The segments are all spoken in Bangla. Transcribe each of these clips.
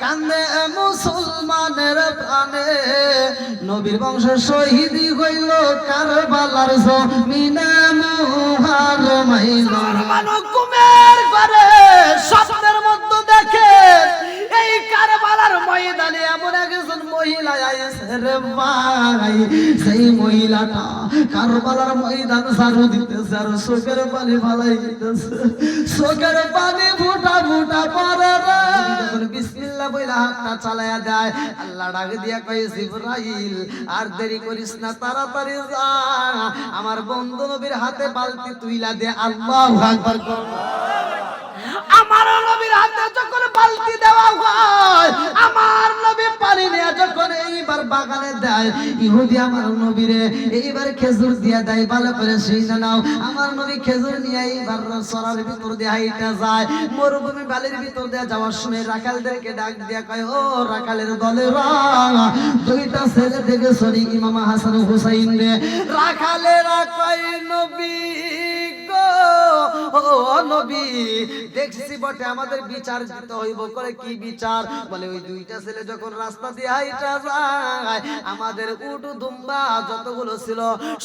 কান্দে মুসলমানের প্রাণে নবীর বংশ শহীদ হইল কারবালার জমিনে, মুহাররম আইলো রে। ঘুমের করে স্বপ্নের মধ্যে মহিলা সেই মহিলাটা কারবালার ময়দান সারু দিতেছে আর চোখের পানি ফালাই দিতেছে। চোখের পানি ফুটা ফুটা বইলা চালায়া দেয় আর দেরি করিস না, তাড়াতাড়ি যা। আমার বন্ধু নবীর হাতে বালতি তুইলা দে, আল্লাহু আমার নবীর হাতে যখন বালতি দেওয়া হয়, আমার নবী পানি নিয়ে যখন এইবার বাগানে দেয়, ইহুদি আমার নবীরে এইবার খেজুর দিয়া দেয়, ভালো করে সেই নাও। আমার নবী খেজুর নিয়ে এইবার সরার ভিতর দিয়ে হাইটা যায়, মরুভূমি বালির ভিতর দিয়ে যাওয়ার সময় রাখালদেরকে ডাক দিয়া কয়, ও রাখালের দলেরা দুইটা ছেলে দেখে সরি ইমাম হাসান হুসাইন রে। রাখালেরা কয়, নবী বটে আমাদের বিচার কি বিচার? বলে ওই দুইটা ছেলে যখন রাস্তা দিয়ে আমাদের দুম্বা যতগুলো ছিল,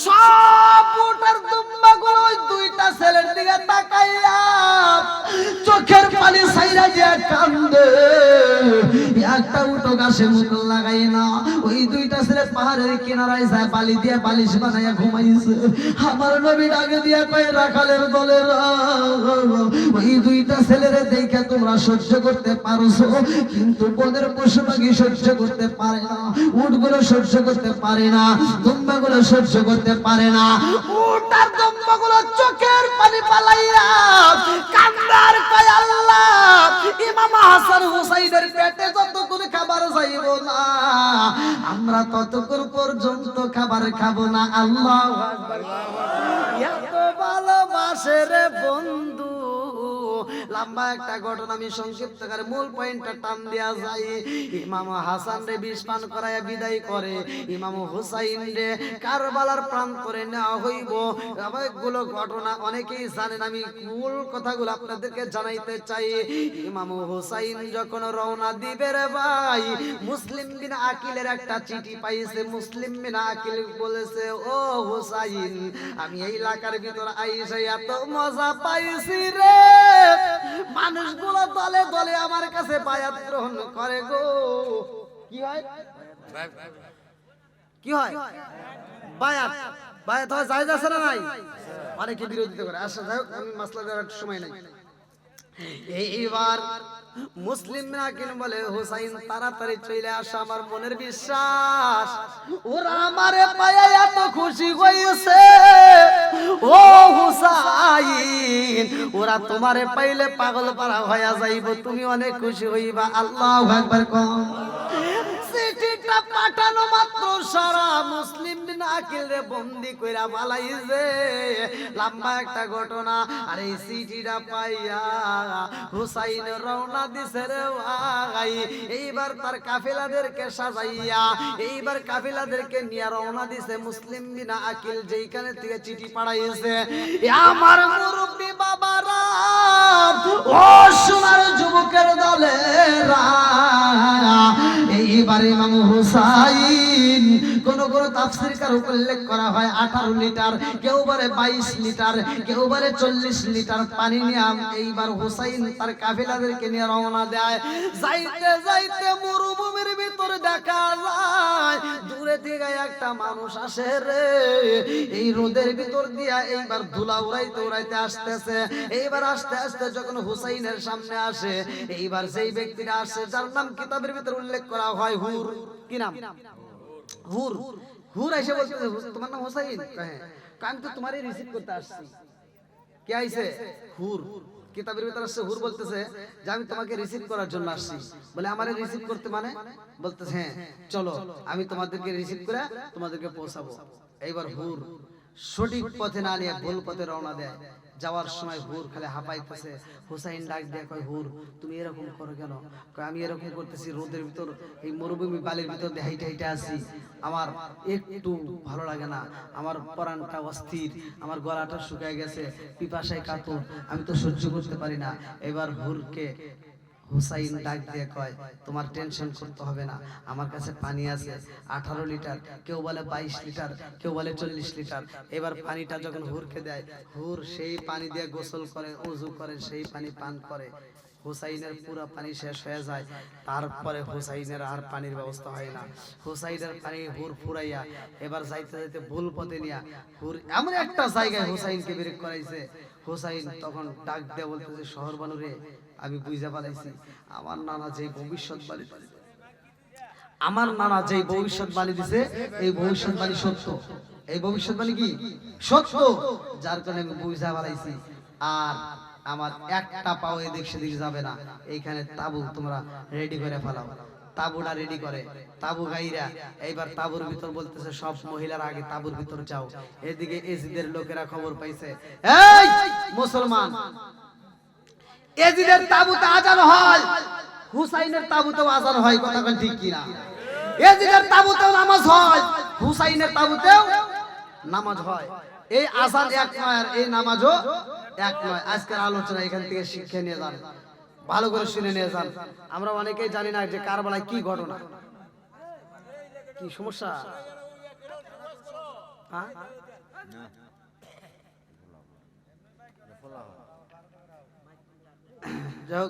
সব উটার দুম্বা গুলো ওই দুইটা ছেলের দিকে তাকাইয়া একটা উটো গাছে মুখ লাগাই না। ওই দুইটা ছেলে পাহাড়ের কিনারায় যায়, বালি দিয়ে বালিশ বানাইয়া ঘুমাইছে। আমার নবী ডাকে দিয়া কয়, রাখালের দলের ওই দুইটা ছেলেরে দেখে তোমরা সহ্য করতে পারছ, কিন্তু বনের পশু পাখি সহ্য করতে পারে না, উটগুলো সহ্য করতে পারে না, দুম্বাগুলো সহ্য করতে পারে না। উটার দম্বগুলো চোখের পানি পালাইয়া কান্দার কয়, আল্লাহ, ইমাম হাসান হুসাইনের পেটে যতক্ষণ খাবার যাইব না। আমরা ততক্ষণ পর্যন্ত খাবার খাব না, আল্লাহ এত ভালোবাসে রে বন্ধু। লম্বা একটা ঘটনা আমি সংক্ষিপ্ত করে মূল পয়েন্টটা টান দেয়া যায়। ইমাম হাসান রে বিষ পান করায় বিদায় করে। ইমাম হুসাইন রে কারবালার প্রান্তরে নেওয়া হইব। অনেকগুলো ঘটনা অনেকেই জানেন, আমি মূল কথাগুলো আপনাদেরকে জানাইতে চাই। ইমাম হুসাইন যখন রওনা দিবে রে ভাই, মুসলিম বিন আকিলের একটা চিঠি পাইছে। মুসলিম বিন আকিল বলেছে, ও হুসাইন, আমি এই এলাকার ভিতর আইসে এত মজা পাইছি রে। মানুষগুলো দলে দলে আমার কাছে বায়াত গ্রহণ করে গো। কি হয়? কি হয়? বায়াত। বায়াত হয়, জায়েজ আছে না নাই? অনেকে বিরোধিতা করে। আসলে যাই হোক, আমি মাসলা দেওয়ার সময় নাই। এইবার মুসলিম নাকিন বলে, হুসাইন, তাড়াতাড়ি চলে আসা আমার মনের বিশ্বাস। ওরা আমারে পায়া এত খুশি হয়েছে ও হুসাইন, ওরা তোমারে পাইলে পাগল পারা হয়ে যাইব, তুমি অনেক খুশি হইবা। আল্লাহ একবার কম চিঠিটা পাঠানো মাত্র সারা মুসলিম বিন আকিল রে বন্দি কইরা লম্বা একটা ঘটনা পাইয়া হুসাইন রওনা দিছে রে ভাই। এইবার তার কাফেলাদেরকে সাজাইয়া, এইবার কাফেলাদেরকে নিয়ে রওনা দিছে মুসলিম বিন আকিল, যেইখানে থেকে চিঠি পাঠাইছে। এ আমার মুরব্বী বাবারা, ও সোনার যুবকের দলেরা, এইবার ইমাম হুসাইন কোন কোন তাফসির উল্লেখ করা হয় 18 লিটার, কেউ বলে 22 লিটার, কেউ বলে 40 লিটার পানি নিয়ে এইবার হুসাইন তার কাফেলাদেরকে নিয়ে রওনা দেয়। যাইতে যাইতে মরুভূমির ভিতরে দেখা যায়, দূরে থেকে একটা মানুষ আসে রে। এই রোদের ভিতর দিয়া এইবার ধুলা উড়াইতে উড়াইতে আসতেছে। এইবার আস্তে আস্তে যখন হুসাইনের সামনে আসে, এইবার সেই ব্যক্তিটা আসে, যার নাম কিতাবের ভিতর উল্লেখ করা হয় হুর। কি নাম? হুর হুর এসে বলতেছে তোমার নাম হুসাইন? হ্যাঁ আমি তো তোমারই রিসিভ করতে আসছি। কে আইছে? হুর। কিতাবের ভিতর আসছে, হুর বলতেছে যে, আমি তোমাকে রিসিভ করার জন্য আসছি। বলে, আমারে রিসিভ করতে মানে? বলতেছে হ্যাঁ চলো, আমি তোমাদেরকে রিসিভ করে তোমাদেরকে পৌঁছাবো। এইবার হুর সঠিক পথে না নিয়ে ভুল পথে রওনা দেয়। যাওয়ার সময় হুর খালি হাঁপাইতেছে। হুসাইন ডাক দিয়ে কয় হুর তুমি এরকম করো কেন? কয় আমি এরকম করতেছি রোদের ভিতর এই মরুভূমি বালির ভিতর দিয়ে হাইটে হাইটে আসি। আমার একটু ভালো লাগে না। আমার পরাণটা অস্থির। আমার গলাটা শুকায় গেছে। পিপাসায় কাতর। আমি তো সহ্য করতে পারি না। এবার হুরকে হুসাইন ডাক দিয়ে কয়, তোমার টেনশন করতে হবে না, আমার কাছে পানি আছে, আঠারো লিটার, কেউ বলে বাইশ লিটার, কেউ বলে চল্লিশ লিটার। এবার পানিটা যখন হুরকে দেয়, হুর সেই পানি দিয়ে গোসল করে, উজু করে, সেই পানি পান করে। হুসাইনের পুরো পানি শেষ হয়ে যায়, তারপরে হুসাইনের আর পানির ব্যবস্থা হয় না। হুসাইনের পানি হুর ফুরাইয়া, এবার যাইতে যাইতে ভুল পথে নিয়া, হুর এমন একটা জায়গায় হুসাইনকে বের করাইছে। হুসাইন তখন ডাক দিয়ে বলতেছে, শহর বানুরে আমি বুঝতে পারাইছি আমার নানা যে ভবিষ্যৎ ভবিষ্যৎবাণী আমার নানা যে ভবিষ্যৎবাণী দিছে, এই ভবিষ্যৎবাণী সত্য। এই ভবিষ্যৎবাণী কি? সত্য। যার কারণে আমি বুঝতে পারাইছি আর আমার একটা পাও এদিক সেদিক যাবে না। এইখানে তাবু তোমরা রেডি করে ফেলাও। তাবুটা রেডি করে। তাবু গাইরা, এইবার তাবুর ভিতর বলতেছে, সব মহিলার আগে তাবুর ভিতর যাও। এদিকে এজিদের লোকেরা খবর পাইছে। এই মুসলমান! এজিদের তাবুতে আজান হয়। হুসাইনের তাবুতেও আজান হয়, কথা বল ঠিক কিনা? এজিদের তাবুতেও নামাজ হয়, হুসাইনের তাবুতেও নামাজ হয়। এই আজান এক নয় আর এই নামাজও এক নয়। আজকের আলোচনা এখান থেকে শিক্ষা নিয়ে যান। ভালো করে শুনে নিয়ে যান। আমরা অনেকেই জানি না যে কারবালায় কি ঘটনা। কি সমস্যা? হ্যাঁ? যাই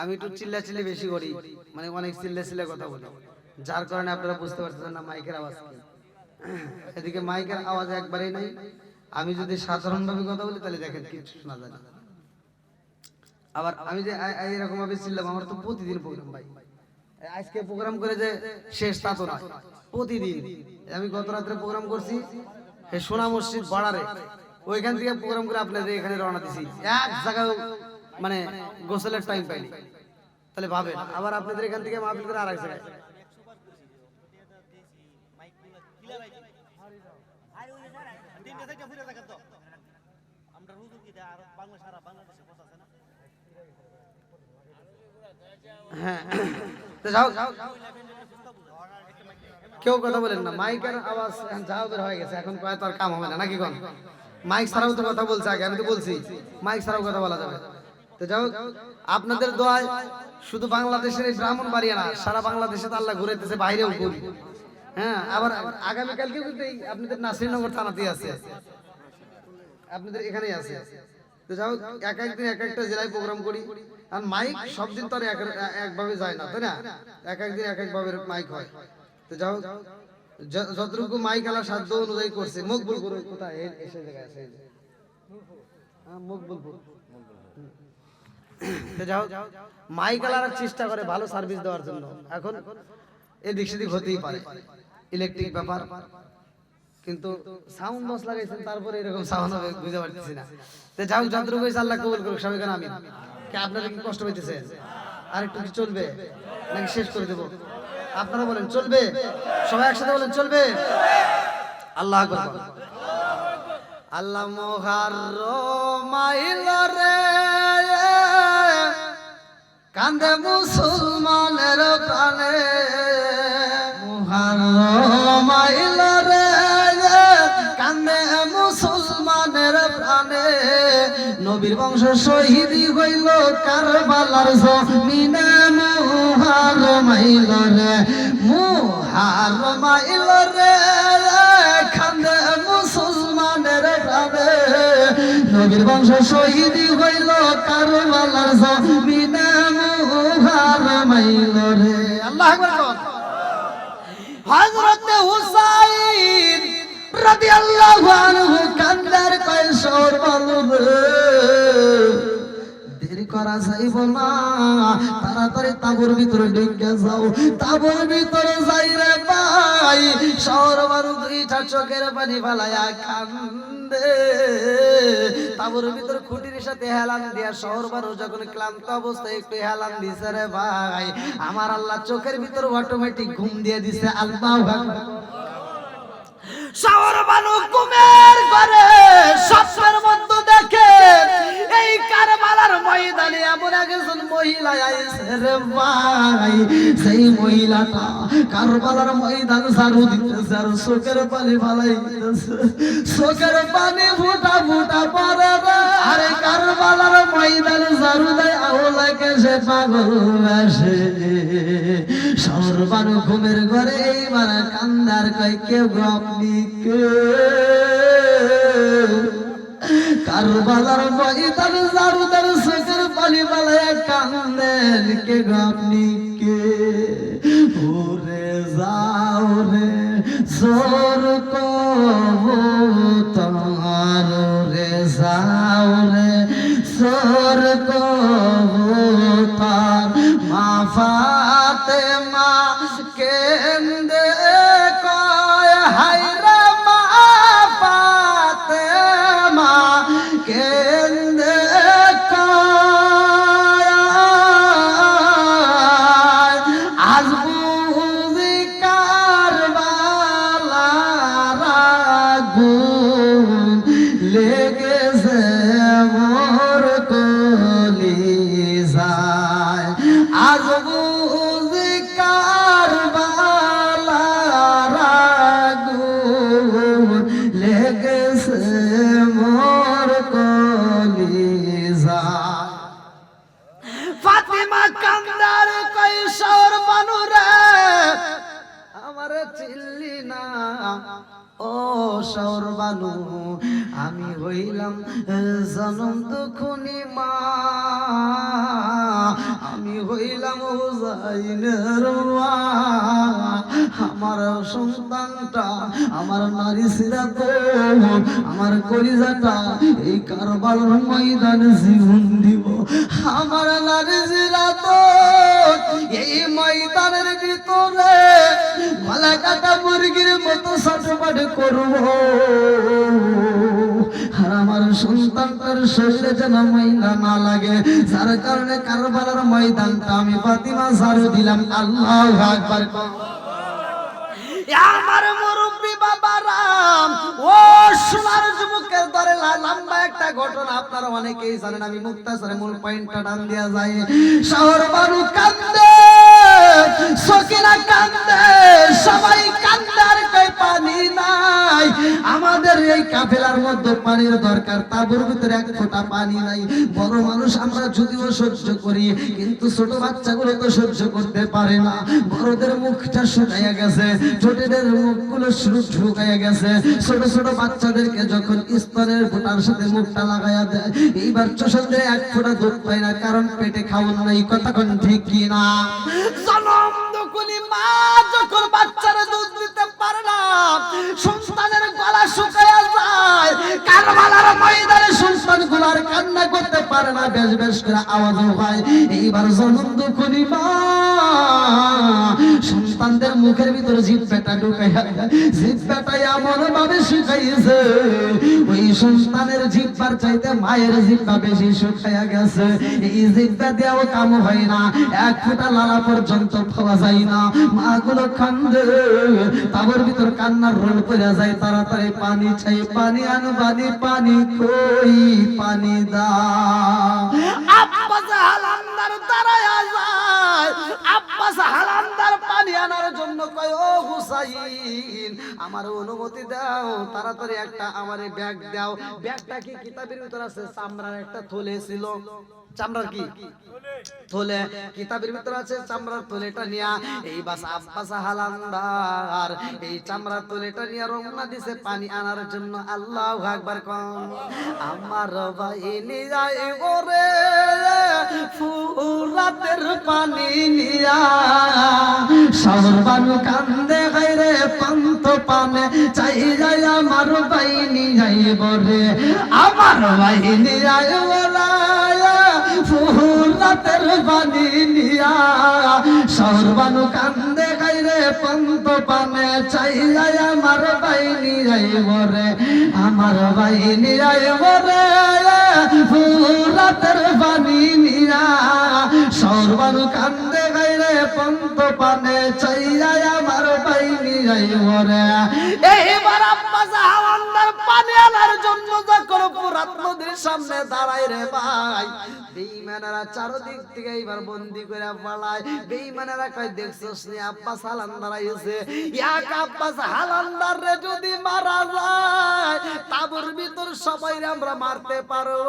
আমি একটু চিল্লা চিল্লি বেশি করি মানে অনেক চিল্লা চিল্লা কথা বলি। যার কারণে আপনারা বুঝতে পারতেছেন না মাইকের আওয়াজ এদিকে মাইকের আওয়াজ একবারেই নাই। আমি যদি সাধারণভাবে কথা বলি, তাহলে দেখেন কিছু শোনা যায় না। আবার আমি যে এরকম ভাবে ছিলাম আমার তো প্রতিদিন প্রোগ্রাম ভাই। আজকে প্রোগ্রাম করে যে শেষ তা তো নয় প্রতিদিন। আমি গত রাত্রে প্রোগ্রাম করছি সোনা মসজিদ বড়ারে ওইখান থেকে প্রোগ্রাম করে আপনাদের এখানে রওনা দিছি। এক জায়গায় মানে গোসলের টাইম পাইনি। তাহলে ভাবেন, আবার আপনাদের এখান থেকে মাহফিল করে আর এক হ্যাঁ। কেউ কথা বলেন না। মাইকের আওয়াজ যাও হয়ে গেছে, এখন কয় তো আর কাম হবে না, নাকি কোন? মাইক ছাড়াও তো কথা বলছে আগে, আমি তো বলছি, মাইক ছাড়াও কথা বলা যাবে। তো যাও আপনাদের দোয়ায় শুধু বাংলাদেশের এই ব্রাহ্মণ বাড়িয়ে না সারা বাংলাদেশে তো আল্লাহ ঘুরাইতেছে বাইরেও ঘুরি। হ্যাঁ আবার আগামীকালকেও কিন্তু এই আপনাদের নাসিরনগর থানাতেই আছে। আপনাদের এখানেই আছে। তো যাও এক একদিন এক একটা জেলায় প্রোগ্রাম করি। আর মাইক সব দিন তো আর এক- একভাবে যায় না তাই না? এক একদিন এক এক ভাবে মাইক হয়। তো যাও যতটুকু মাইক আলা সাধ্য অনুযায়ী করছে মকবুল করো কোথায়? এসে জায়গায় আছে হ্যাঁ, মকবুলপুর তো যাও মাইক আলার চেষ্টা করে ভালো সার্ভিস দেওয়ার জন্য। এখন এদিক সেদিক হতেই পারে। ইলেকট্রিক ব্যাপার। কিন্তু সাউন্ড বক্স লাগাইছেন, তারপরে এরকম সাউন্ড হবে, বুঝতে পারতেছি না। তো যাও যতটুকু হয়েছে আল্লাহ কবুল করুক সবাই কেন আমি কে আপনারা কি কষ্ট পেতেছেন আর একটু কি চলবে? নাকি শেষ করে দেব? আপনারা বলেন, চলবে? সবাই একসাথে বলেন, চলবে? আল্লাহ আল্লাহ মোহার রে। কান্দে মুসলমানের প্রাণে। মোহার মাইল রে, কান্দে মুসলমানের প্রাণে। নবীর বংশ শহীদ হইল কারবালার জমিনে। মুহার মাইল রে মুহার মাইল রে, কান্দে মুসলমানের প্রাণে। নবীর বংশ শহীদ হইল কারবালার জমিনে। মুহার মাইল রে। আল্লাহ হযরত হুসাইন রাদিয়াল্লাহু আনহু কান্দার কয়সর বলবে দেরি করা যাইব না। তাড়াতাড়ি তাবুর ভিতরে ঢুকে যাও। তাবুর ভিতরে যাই রে ভাই। বারু দুইটা চোখের পানি ফালায়া কান্দে। তাবুর ভিতর খুঁটির সাথে হেলান দিয়া শহর রোজা যখন ক্লান্ত অবস্থায় একটু হেলান দিছে রে ভাই। আমার আল্লাহ চোখের ভিতর অটোমেটিক ঘুম দিয়ে দিছে, আল্লাহ শহর বানু ঘুমের ঘরে স্বপ্নের মধ্যে এই কারবালার ময়দানে এমন একজন মহিলা আইছে রে ভাই। সেই মহিলাটা কারবালার ময়দান ঝাড়ু দিতেছে আর চোখের পানি ফালাই দিতেছে চোখের পানি ফুটা ফুটা পরে আরে কারবালার ময়দান ঝাড়ু দেয় আওলাকে সে পাগল বেশে সর্বানু ঘুমের ঘরে এইবার কান্দার কয়, কেউ আপনি কে? কারবালার ময়দান জারুদার সুখের পালি বালায় কান্দেন কে গো আপনি কে? ওরে যাও রে আমার সন্তানটা, আমার নারী সিরাত, আমার কলিজাটা এই কারবার ময়দানে জীবন দিব। আমার নারী সিরাত, এই ময়দানের ভিতরে গলা কাটা মুরগির মতো সাটপাট করব। আমার সন্তানটার শরীরে যেন ময়লা না লাগে, যার কারণে কারবালার ময়দানটা আমি ফাতিমা ঝাড়ু দিলাম। আল্লাহ আমার মুরব্বী বাবারাম ও সোনার যুবকের দরে লম্বা একটা ঘটনা আপনারা অনেকেই জানেন, আমি মুক্তাসরে মূল পয়েন্টটা টান দেওয়া যায় শহর বানু কান্দে, সকিনা কান্দে এই কাফেলার মধ্যে পানির দরকার, তাবুর ভিতরে এক ফোঁটা পানি নাই। বড় মানুষ আমরা যদিও সহ্য করি, কিন্তু ছোট বাচ্চাগুলো তো সহ্য করতে পারে না। বড়দের মুখটা শুকাইয়া গেছে, ছোটদের মুখগুলো শুকাইয়া গেছে। ছোট ছোট বাচ্চাদেরকে যখন স্তনের ফোঁটার সাথে মুখটা লাগাইয়া দেয়, এইবার চোষদের এক ফোঁটা দুধ পায় না, কারণ পেটে খাওয়ান নাই। কথা কোন ঠিক কি না জনম দুকুনি মা যখন বাচ্চারা সন্তানের গলা শুকায়া যায়। কারবালার ময়দানে সন্তানগুলার কান্না করতে পারে না, বেশ বেশ করে আওয়াজ হয়। এইবার জনন্দ খুলি মা। মুখের ভিতরে জিভ পেটা ঢুকাইয়া জিভ পেটা এমন ভাবে শুকাইছে, ওই সন্তানের জিব্বার চাইতে মায়ের জিব্বা বেশি শুকাইয়া গেছে। এই জিব্বা দিয়েও কাম হয় না, এক ফোঁটা লালা পর্যন্ত পাওয়া যায় না। মা গুলো কান্দে, তাবর ভিতর কান্নার রোল করে যায়, তাড়াতাড়ি পানি চাই, পানি আনু পানি পানি কই, পানি দা। আব্বাস হালান্দার দাঁড়ায়া যায় আব্বাস হালান্দার পানি আনার জন্য কয়, ও হুসাইন, আমার অনুমতি দাও, তাড়াতাড়ি একটা আমারে ব্যাগ দাও। ব্যাগটা কি কিতাবের ভিতর আছে? চামড়ার একটা থলে ছিল। চামড়ার কি? থলে, কিতাবের ভিতর আছে চামড়ার থলেটা নিয়া, এই বাস আব্বাস হালান্দার এই চামড়ার থলেটা নিয়া রওনা দিছে পানি আনার জন্য। আল্লাহ আকবার কোন। আমার বাহিনী যায় ওরে ফুরাতের পানি নিয়া। সর্বানু কান্দে গাইরে পান্ত পানে চাই যায় আমার বাইনি যাইব রে। আমার বাইনি ফুলাতের বানি নিয়া। সর্বানু কান্দে গাইরে পন্ত পানে চাই যায় আমার বাইনি যাইব রে আমার বাইনি যাইব রে ফুলাতের বাণী নিয়া। সর্বানু কান্দে পন্ত পানে আমার বাইনি যাইব রে। এইবার আব্বাস হাওয়ান্দার পানি আনার জন্য যখন পুরাত নদীর সামনে দাঁড়ায় রে ভাই চারদিক থেকে এইবার বন্দি করে পালায় কয়, দেখছস নি এক আব্বাস হালান্দার রে যদি মারা যায়, তাবুর ভিতর সবাই আমরা মারতে পারো।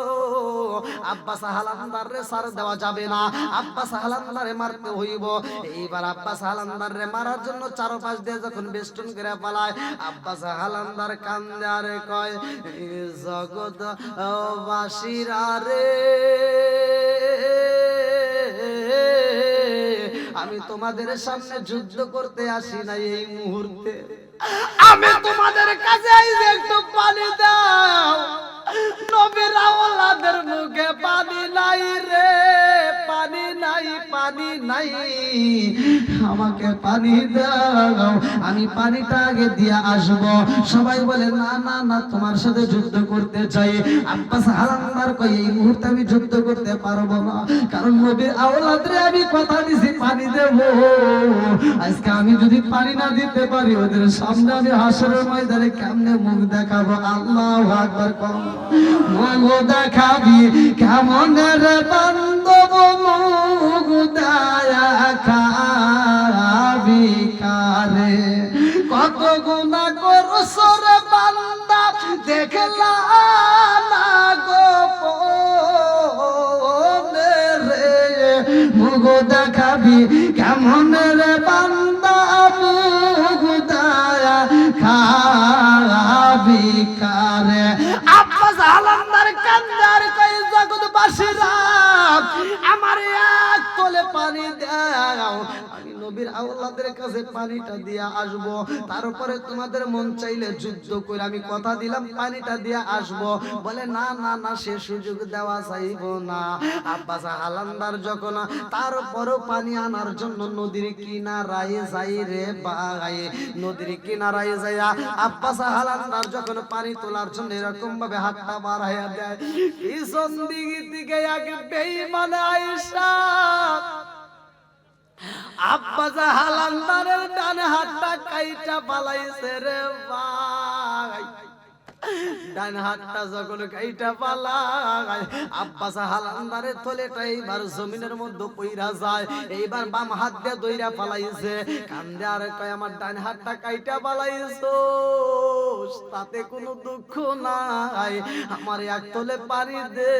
আব্বাস হালান্দার রে সার দেওয়া যাবে না। আব্বাস হালান্দারে মারতে হইব। এইবার আব্বাস হালান্দার রে মারার জন্য চারপাশ দিয়ে যখন বেষ্টন করে পালায়, আব্বাস হালান্দার কান্দে আরে কয়, "এ জগৎ বাসিরা রে, আমি তোমাদের সামনে যুদ্ধ করতে আসি না এই মুহূর্তে। আমি তোমাদের কাছে একটু পানি দাও। মুখে পানি নাই রে, পানি নাই পানি নাই। আমাকে পানি দাও, আমি পানিটা আগে দিয়ে আসব। সবাই বলে, না না না, তোমার সাথে যুদ্ধ করতে চাই। আব্বাস কই এই মুহূর্তে আমি যুদ্ধ করতে পারব না। কারণ নবীর আওলাদরে আমি কথা দিছি, পানি দেব। আজকে আমি যদি পানি না দিতে পারি, ওদের সামনে আমি হাসরের ময়দানে কেমনে মুখ দেখাবো? আল্লাহ আকবার কম মুখ দেখাবি কেমন রে বান্ধব মুখ দেখাবি কারে কত গুণা করছ রে বান্দা, দেখলা না রে। মুখ দেখাবি কেমন বান্দা মুখ দেখাবি কারে আব্বাস হালান্দার কান্দার কই জগৎবাসীরা আমার এক তোলে পানি দাও। আমি নবীর আওলাদের কাছে পানিটা দিয়ে আসব। তারপরে তোমাদের মন চাইলে যুদ্ধ করে আমি কথা দিলাম, পানিটা দিয়ে আসব। বলে, না না না, সে সুযোগ দেওয়া চাইব না। আব্বাস হালান্দার যখন তারপরও পানি আনার জন্য নদীর কিনারায় যাই রে বাই নদীর কিনারায় যাইয়া আব্বাস হালান্দার যখন পানি তোলার জন্য এরকম ভাবে হাতটা বাড়াইয়া দেয়, পিছন দিকে এক বেঈমান আয়েশা আব্বাস হালান্দারের ডান হাতটা কাইটা পালাইছে রে ভাই ডান হাতটা যখন কাইটা পালায়, আব্বাস হালান্দারের থলেটা এইবার জমিনের মধ্যে পইরা যায়। এইবার বাম হাত দিয়ে দইরা পালাইছে কান্দে আর কয়, আমার ডান হাতটা কাইটা পালাইছো তাতে কোনো দুঃখ নাই। আমার এক তলে পানি দে,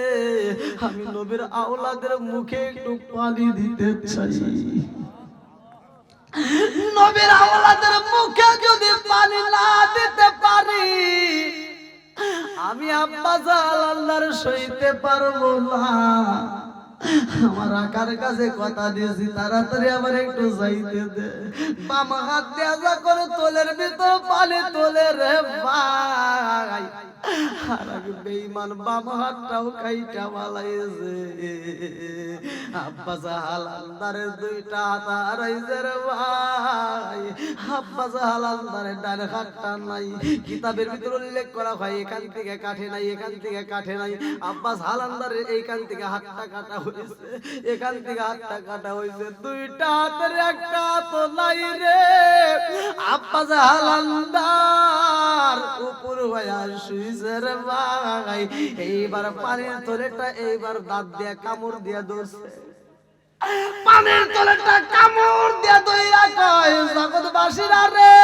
আমি নবীর আওলাদের মুখে একটু পানি দিতে চাই। নবীর আওলাদের মুখে যদি পানি না দিতে পারি আমি আব্বা জাল আল্লাহর সইতে পারব না। আমার আকার কাছে কথা দিয়েছি, তাড়াতাড়ি আবার একটু যাইতে দে। বাম হাত দেয়া করে তোলের ভিতর পালে তোলে রে ভাই। বেঈমান বাম হাতটাও খাইটা বালাইছে। আব্বা জাহাল দুইটা হাত হারাইছে রে ভাই আব্বা জাহাল ডান হাতটা নাই। কিতাবের ভিতর উল্লেখ করা হয়, এখান থেকে কাঠে নাই, এখান থেকে কাঠে নাই। আব্বাস হালান্দারের এইখান থেকে হাতটা কাটা হয়েছে, এখান থেকে হাতটা কাটা হয়েছে। দুইটা হাতের একটা তো নাই রে। আব্বাস হালান্দার উপর হইয়া রে ভাই এইবার পানির এইবার দাঁত দিয়া কামড় দিয়া ধরছে। পানির তোলেটা কামড় দিয়া দইরা কয়, জগৎবাসীরা রে।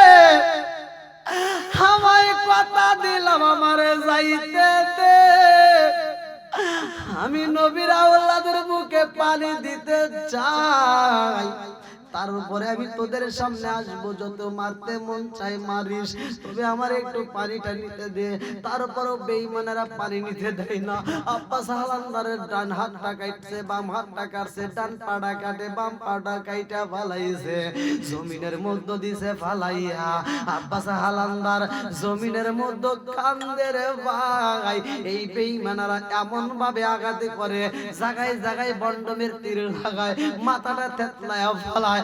কথা দিলাম আমারে যাইতে আমি নবীর আওলাদের মুখে পানি দিতে চাই। তার উপরে আমি তোদের সামনে আসব, যত মারতে মন চাই মারিস। তবে আমার একটু পানিটা নিতে দে। তারপরও বেঈমানেরা পানি নিতে দেয় না। আব্বা সাহালান্দারের ডান হাতটা কাটছে, বাম হাতটা কাটছে, ডান পাড়া কাটে, বাম পাড়া কাইটা ফালাইছে। জমিনের মধ্য দিছে ফালাইয়া। আব্বা সাহালান্দার জমিনের মধ্যে কান্দে রে ভাই। এই বেঈমানেরা এমন ভাবে আঘাতে করে জায়গায় জায়গায় বন্ডমের তীর লাগায়, মাথাটা থেতলায় ফলায়।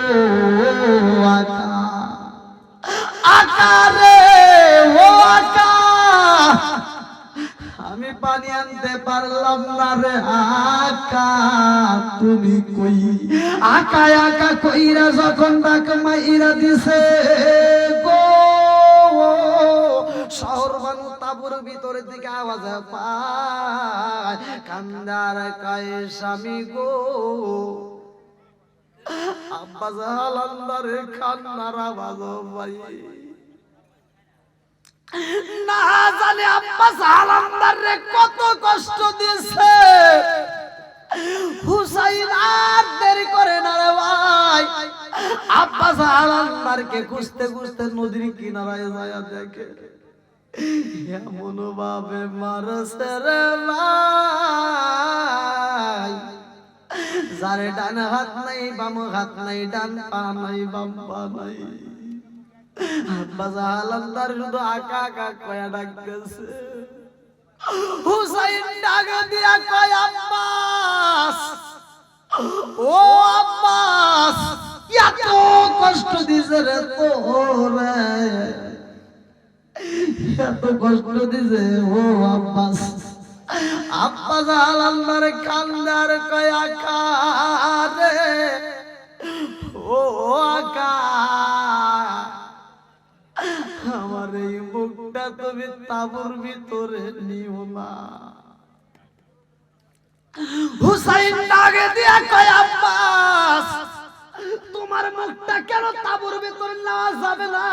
আকা আকা রে আমি পানি আনতে পারলাম না রে আকা, তুমি কই? আকা আকা কইরা যখন ডাক মাইরা দিছে, গো। শহর বানু তাবুর ভিতরের দিকে আওয়াজ পায়। কান্দার কায়ে স্বামী গো। না জানে কত কষ্ট দিছে হুসাইন আর দেরি করে না রে ভাই। আব্বা জাহালান্দারকে খুঁজতে খুঁজতে নদীর কিনারায় যায় দেখে। এমন ভাবে মারছে ভাই। যারে ডান হাত নাই, বাম হাত নাই, ডান পা নাই, বাম পা নাই। বাজা আলমদার শুধু আকা আকা কয়া ডাকতেছে হুসাইন ডাক দিয়া কয়, আব্বাস, ও আব্বাস, এত কষ্ট দিছে রে তোরে। এত কষ্ট দিছে, ও আব্বাস আল্লাহর কান্দার কয় আকা রে ও আমার এই মুখটা তুমি তাবুর ভিতরে নিও না। হুসাইন ডাকে দিয়া কয়, আব্বাস তোমার মুখটা কেন তাবুর ভিতরে নেওয়া যাবে না?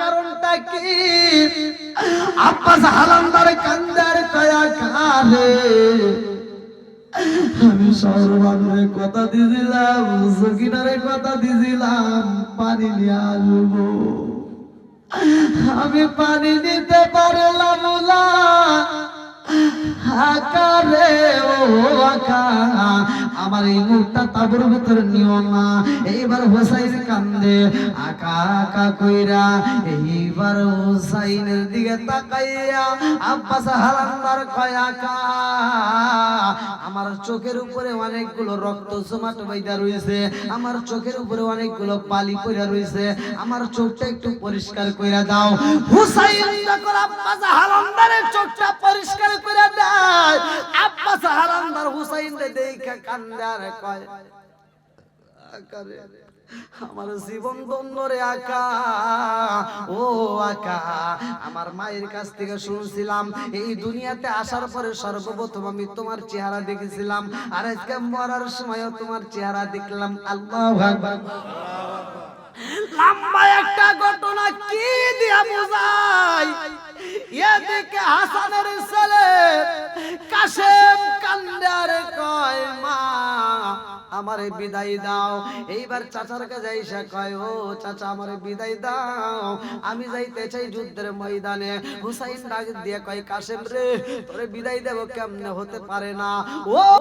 কারণটা কি? আব্বাস হালান্দার কান্দার কয়া কারে আমি সর্বাঙ্গে কথা দিয়েছিলাম সকিনারে কথা দিয়েছিলাম, পানি নিয়ে আসব। আমি পানি দিতে পারলাম না। আকারে ও আকা আমার এই মুখটা তাবুর ভিতরে নিও না। এইবার হোসাইন কান্দে, আকা আকা কইরা, এইবার হোসাইনের দিকে তাকাইয়া, আব্বাস হারান্দার কয় আকা? আমার চোখের উপরে অনেকগুলো রক্ত জমাট বাইদা রয়েছে আমার চোখের উপরে অনেকগুলো পালি পড়া রয়েছে আমার চোখটা একটু পরিষ্কার কইরা দাও। হুসাইন যখন আব্বাস হারান্দারের চোখটা পরিষ্কার কইরা দেয়, আব্বাস হারান্দার হুসাইন দেখা আমার জীবন ধন্য রে আকা। ও আকা, আমার মায়ের কাছ থেকে শুনছিলাম, এই দুনিয়াতে আসার পরে সর্বপ্রথম আমি তোমার চেহারা দেখেছিলাম, আর আজকে মরার সময়ও তোমার চেহারা দেখলাম। আল্লাহ লম্বা একটা ঘটনা কি দিয়া বোঝাই? এদিকে হাসানের ছেলে কাশেম কান্দার কয়, মা, আমারে বিদায় দাও। এইবার চাচার কাছে এসে কয়, ও চাচা, আমারে বিদায় দাও। আমি যাইতে চাই যুদ্ধের ময়দানে। হুসাইন ডাক দিয়ে কয়, কাশেম রে, তোরে বিদায় দেবো কেমনে? হতে পারে না। ও